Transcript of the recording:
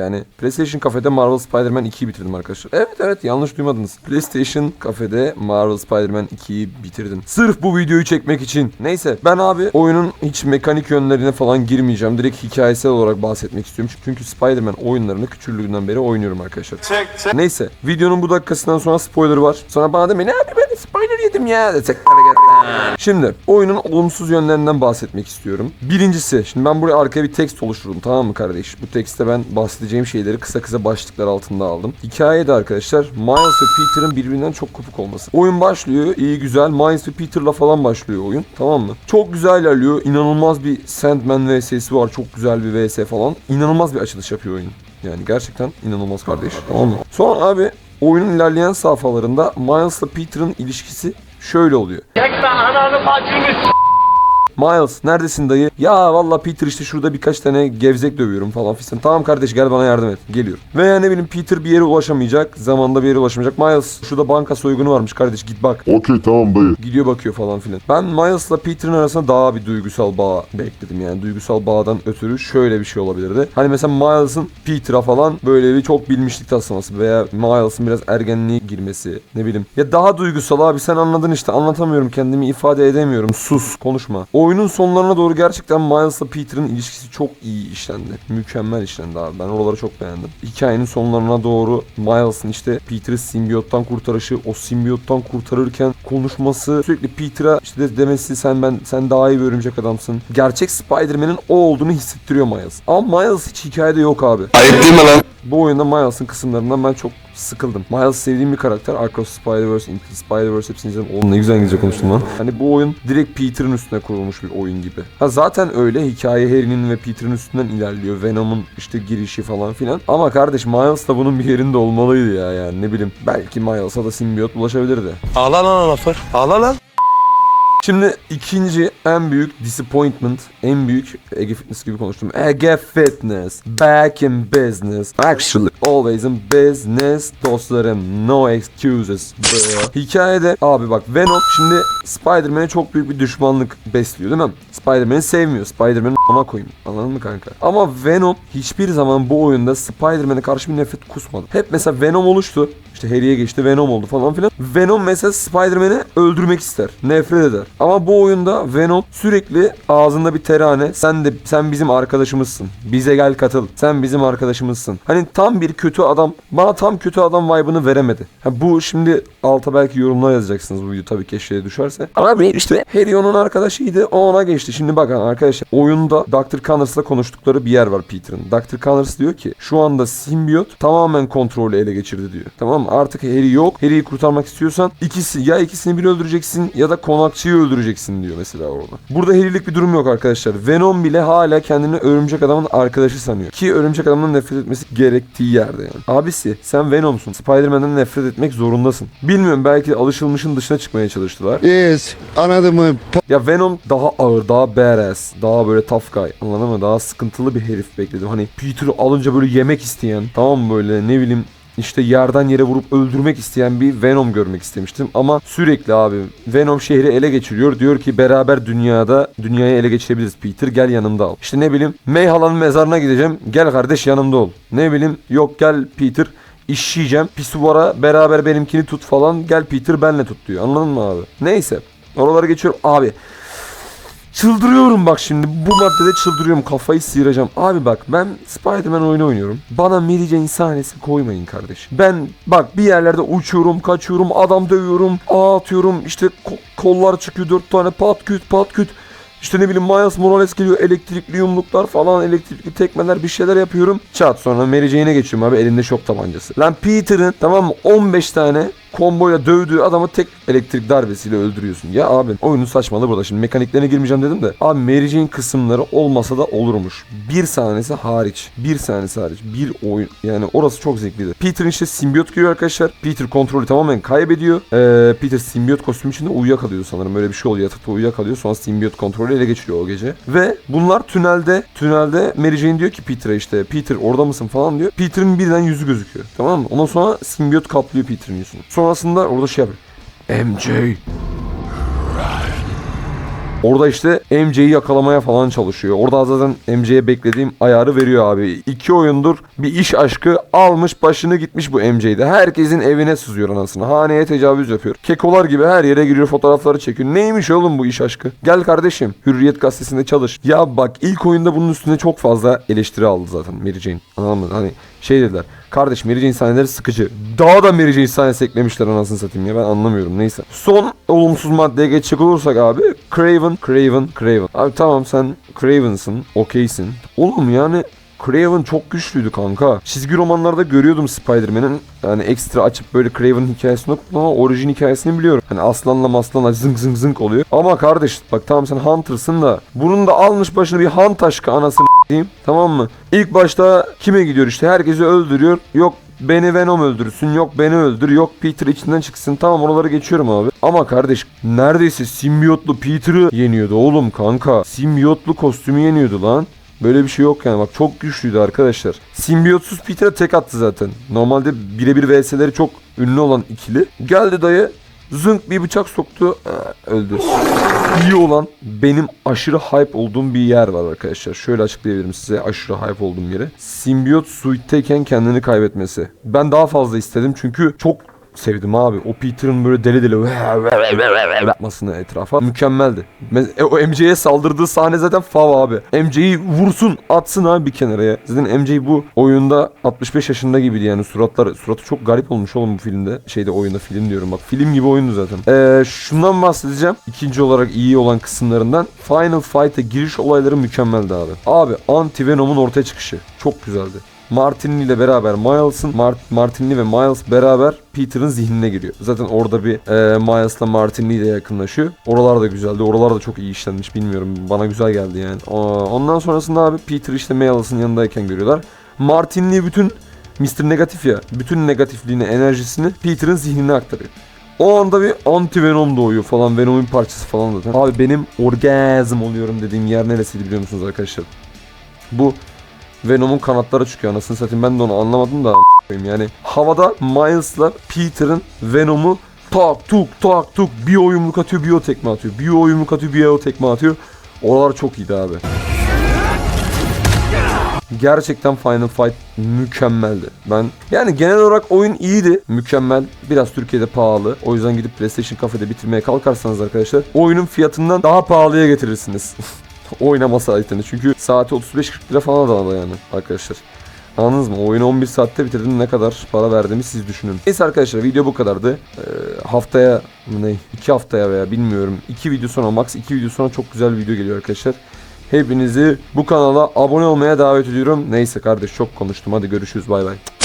Yani PlayStation Cafe'de Marvel Spider-Man 2'yi bitirdim arkadaşlar. Evet evet yanlış duymadınız. PlayStation Cafe'de Marvel Spider-Man 2'yi bitirdim. Sırf bu videoyu çekmek için. Neyse ben abi oyunun hiç mekanik yönlerine falan girmeyeceğim. Direkt hikayesel olarak bahsetmek istiyorum. Çünkü Spider-Man oyunlarını küçüklüğümden beri oynuyorum arkadaşlar. Neyse videonun bu dakikasından sonra spoiler var. Sonra bana demeyin abi ben spoiler yedim ya. Desek Şimdi oyunun olumsuz yönlerinden bahsetmek istiyorum. Birincisi şimdi ben buraya arkaya bir tekst oluşturdum tamam mı kardeş? Bu tekste ben bahsedeceğim şeyleri kısa kısa başlıklar altında aldım. Hikayede arkadaşlar Miles ve Peter'ın birbirinden çok kopuk olması. Oyun başlıyor iyi güzel Miles ve Peter'la falan başlıyor oyun tamam mı? Çok güzel ilerliyor. İnanılmaz bir Sandman vs'si var. Çok güzel bir vs falan. İnanılmaz bir açılış yapıyor oyun. Yani gerçekten inanılmaz kardeş. Tamam mı? Sonra abi oyunun ilerleyen safhalarında Miles'la Peter'ın ilişkisi şöyle oluyor. Çekme ananı bacını Miles neredesin dayı? Ya valla Peter işte şurada birkaç tane gevzek dövüyorum falan fistan. Tamam kardeş gel bana yardım et. Geliyor. Veya ne bileyim Peter bir yere ulaşamayacak. Zamanda bir yere ulaşamayacak. Miles şurada banka soygunu varmış kardeş git bak. Okey tamam dayı. Gidiyor bakıyor falan filan. Ben Miles'la Peter'ın arasında daha bir duygusal bağ bekledim yani. Duygusal bağdan ötürü şöyle bir şey olabilirdi. Hani mesela Miles'ın Peter'a falan böyle bir çok bilmişlik taslaması veya Miles'ın biraz ergenliğe girmesi ne bileyim. Ya daha duygusal abi sen anladın işte anlatamıyorum kendimi ifade edemiyorum. Sus konuşma. Oyunun sonlarına doğru gerçekten Miles'la Peter'ın ilişkisi çok iyi işlendi. Mükemmel işlendi abi. Ben oraları çok beğendim. Hikayenin sonlarına doğru Miles'ın işte Peter'ı simbiyottan kurtarışı, o simbiyottan kurtarırken konuşması, sürekli Peter'a işte de demesi sen ben sen daha iyi bir örümcek adamsın. Gerçek Spider-Man'in o olduğunu hissettiriyor Miles. Ama Miles hiç hikayede yok abi. Ayıp değil mi lan? Bu oyunda Miles'ın kısımlarından ben çok sıkıldım. Miles sevdiğim bir karakter. Across Spider-Verse, Into Spider-Verse hepsini izledim. Oğlum ne güzel İngilizce konuştum lan. Hani bu oyun direkt Peter'ın üstüne kurulmuş bir oyun gibi. Ha zaten öyle. Hikaye Harry'nin ve Peter'ın üstünden ilerliyor. Venom'un işte girişi falan filan. Ama kardeş Miles da bunun bir yerinde olmalıydı ya yani ne bileyim. Belki Miles'a da simbiyot bulaşabilirdi. Ağla lan Anafır. Ağla lan. Şimdi ikinci en büyük disappointment, en büyük Ege Fitness gibi konuştum. Ege Fitness, back in business. Actually, always in business. Dostlarım, no excuses. bro. Hikayede abi bak Venom şimdi Spider-Man'e çok büyük bir düşmanlık besliyor değil mi? Spider-Man'i sevmiyor. Spider-Man'i ona koyayım. Anladın mı kanka? Ama Venom hiçbir zaman bu oyunda Spider-Man'e karşı bir nefret kusmadı. Hep mesela Venom oluştu. İşte Harry'e geçti Venom oldu falan filan. Venom mesela Spider-Man'i öldürmek ister. Nefret eder. Ama bu oyunda Venom sürekli ağzında bir terane. Sen de sen bizim arkadaşımızsın. Bize gel katıl. Sen bizim arkadaşımızsın. Hani tam bir kötü adam. Bana tam kötü adam vibe'ını veremedi. Ha, bu şimdi alta belki yorumlar yazacaksınız bu video tabii ki eşeğe düşerse. Abi işte Harry onun arkadaşıydı. O ona geçti. Şimdi bakın arkadaşlar oyunda Dr. Connors'la konuştukları bir yer var Peter'ın. Dr. Connors diyor ki şu anda simbiyot tamamen kontrolü ele geçirdi diyor. Tamam mı? Artık Harry yok. Harry'i kurtarmak istiyorsan ikisi ya ikisini bir öldüreceksin ya da konakçıyı öldüreceksin diyor mesela orada. Burada Harry'lik bir durum yok arkadaşlar. Venom bile hala kendini örümcek adamın arkadaşı sanıyor. Ki örümcek adamın nefret etmesi gerektiği yerde yani. Abisi sen Venom'sun. Spider-Man'den nefret etmek zorundasın. Bilmiyorum belki alışılmışın dışına çıkmaya çalıştılar. Yes. Anladın mı? Ya Venom daha ağır, daha badass, daha böyle tough guy. Anladın mı? Daha sıkıntılı bir herif bekledim. Hani Peter'ı alınca böyle yemek isteyen, tamam mı böyle ne bileyim işte yerden yere vurup öldürmek isteyen bir Venom görmek istemiştim. Ama sürekli abi Venom şehri ele geçiriyor. Diyor ki beraber dünyada dünyayı ele geçirebiliriz Peter gel yanımda al. İşte ne bileyim May halanın mezarına gideceğim. Gel kardeş yanımda ol. Ne bileyim yok gel Peter işleyeceğim. Pisuvara beraber benimkini tut falan. Gel Peter benle tut diyor. Anladın mı abi? Neyse. Oraları geçiyorum. Abi Çıldırıyorum bak şimdi. Bu maddede çıldırıyorum. Kafayı sıyıracağım. Abi bak ben Spider-Man oyunu oynuyorum. Bana Mary Jane sahnesi koymayın kardeş. Ben bak bir yerlerde uçuyorum, kaçıyorum, adam dövüyorum, ağ atıyorum. işte ko- kollar çıkıyor dört tane pat küt pat küt. İşte ne bileyim Miles Morales geliyor elektrikli yumruklar falan elektrikli tekmeler bir şeyler yapıyorum. Çat sonra Mary Jane'e geçiyorum abi elinde şok tabancası. Lan Peter'ın tamam mı 15 tane komboyla dövdüğü adamı tek elektrik darbesiyle öldürüyorsun. Ya abi oyunun saçmalığı burada. Şimdi mekaniklerine girmeyeceğim dedim de. Abi Mary Jane kısımları olmasa da olurmuş. Bir sahnesi hariç. Bir sahnesi hariç. Bir oyun. Yani orası çok zevkliydi. Peter'ın işte simbiyot giriyor arkadaşlar. Peter kontrolü tamamen kaybediyor. Ee, Peter simbiyot kostümü içinde uyuyakalıyor sanırım. Öyle bir şey oluyor. Yatakta uyuyakalıyor. Sonra simbiyot kontrolü ele geçiriyor o gece. Ve bunlar tünelde tünelde Mary Jane diyor ki Peter'a işte Peter orada mısın falan diyor. Peter'ın birden yüzü gözüküyor. Tamam mı? Ondan sonra simbiyot kaplıyor Peter'ın yüzünü. Sonrasında orada şey yapıyor. MJ. Orada işte MJ'yi yakalamaya falan çalışıyor. Orada zaten MJ'ye beklediğim ayarı veriyor abi. İki oyundur bir iş aşkı almış başını gitmiş bu MJ'de. Herkesin evine sızıyor anasını. Haneye tecavüz yapıyor. Kekolar gibi her yere giriyor fotoğrafları çekiyor. Neymiş oğlum bu iş aşkı? Gel kardeşim Hürriyet gazetesinde çalış. Ya bak ilk oyunda bunun üstüne çok fazla eleştiri aldı zaten Mary Jane. Anladın mı? Hani şey dediler. Kardeş Jane sahneleri sıkıcı. Daha da Jane sahnesi eklemişler anasını satayım ya ben anlamıyorum neyse. Son olumsuz maddeye geçecek olursak abi Craven, Craven, Craven. Abi tamam sen Craven'sın, okeysin. Oğlum yani Craven çok güçlüydü kanka. Çizgi romanlarda görüyordum Spider-Man'in yani ekstra açıp böyle Craven hikayesini okudum ama orijin hikayesini biliyorum. Hani aslanla maslanla zınk zınk zınk oluyor. Ama kardeş bak tamam sen Hunter'sın da bunun da almış başını bir Hunt aşkı anasını diyeyim tamam mı? İlk başta kime gidiyor işte herkesi öldürüyor. Yok Beni Venom öldürsün yok beni öldür yok Peter içinden çıksın tamam oraları geçiyorum abi. Ama kardeş neredeyse simbiyotlu Peter'ı yeniyordu oğlum kanka. Simbiyotlu kostümü yeniyordu lan. Böyle bir şey yok yani bak çok güçlüydü arkadaşlar. Simbiyotsuz Peter'a tek attı zaten. Normalde birebir vs'leri çok ünlü olan ikili. Geldi dayı zınk bir bıçak soktu aa, öldü. İyi olan benim aşırı hype olduğum bir yer var arkadaşlar. Şöyle açıklayabilirim size aşırı hype olduğum yeri. Simbiyot suite'teyken kendini kaybetmesi. Ben daha fazla istedim çünkü çok sevdim abi. O Peter'ın böyle deli deli yapmasını etrafa mükemmeldi. Me- e, o MJ'ye saldırdığı sahne zaten fav abi. MJ'yi vursun atsın abi bir kenara ya. Zaten MJ bu oyunda 65 yaşında gibiydi yani suratlar suratı çok garip olmuş oğlum bu filmde. Şeyde oyunda film diyorum bak film gibi oyundu zaten. Ee, şundan bahsedeceğim. İkinci olarak iyi olan kısımlarından. Final Fight'a giriş olayları mükemmeldi abi. Abi Anti Venom'un ortaya çıkışı çok güzeldi. Martinli ile beraber Miles'ın Mart Martinli ve Miles beraber Peter'ın zihnine giriyor. Zaten orada bir e, Miles'la Martinli ile yakınlaşıyor. Oralar da güzeldi. Oralar da çok iyi işlenmiş. Bilmiyorum. Bana güzel geldi yani. Ondan sonrasında abi Peter işte Miles'ın yanındayken görüyorlar. Martinli bütün Mr. Negatif ya. Bütün negatifliğini, enerjisini Peter'ın zihnine aktarıyor. O anda bir anti Venom doğuyor falan. Venom'un parçası falan zaten. Abi benim orgazm oluyorum dediğim yer neresiydi biliyor musunuz arkadaşlar? Bu Venom'un kanatları çıkıyor anasını satayım ben de onu anlamadım da yani. Havada Miles'la Peter'ın Venom'u tak tuk tak tuk bir o yumruk atıyor bir o tekme atıyor. Bir o atıyor bir o tekme atıyor. Oralar çok iyiydi abi. Gerçekten Final Fight mükemmeldi. Ben yani genel olarak oyun iyiydi. Mükemmel. Biraz Türkiye'de pahalı. O yüzden gidip PlayStation Cafe'de bitirmeye kalkarsanız arkadaşlar oyunun fiyatından daha pahalıya getirirsiniz. Oynama saatini. Çünkü saati 35-40 lira falan da yani arkadaşlar. Anladınız mı? Oyunu 11 saatte bitirdim ne kadar para verdiğimi siz düşünün. Neyse arkadaşlar video bu kadardı. Ee, haftaya ne? 2 haftaya veya bilmiyorum. 2 video sonra max 2 video sonra çok güzel bir video geliyor arkadaşlar. Hepinizi bu kanala abone olmaya davet ediyorum. Neyse kardeş çok konuştum. Hadi görüşürüz bay bay.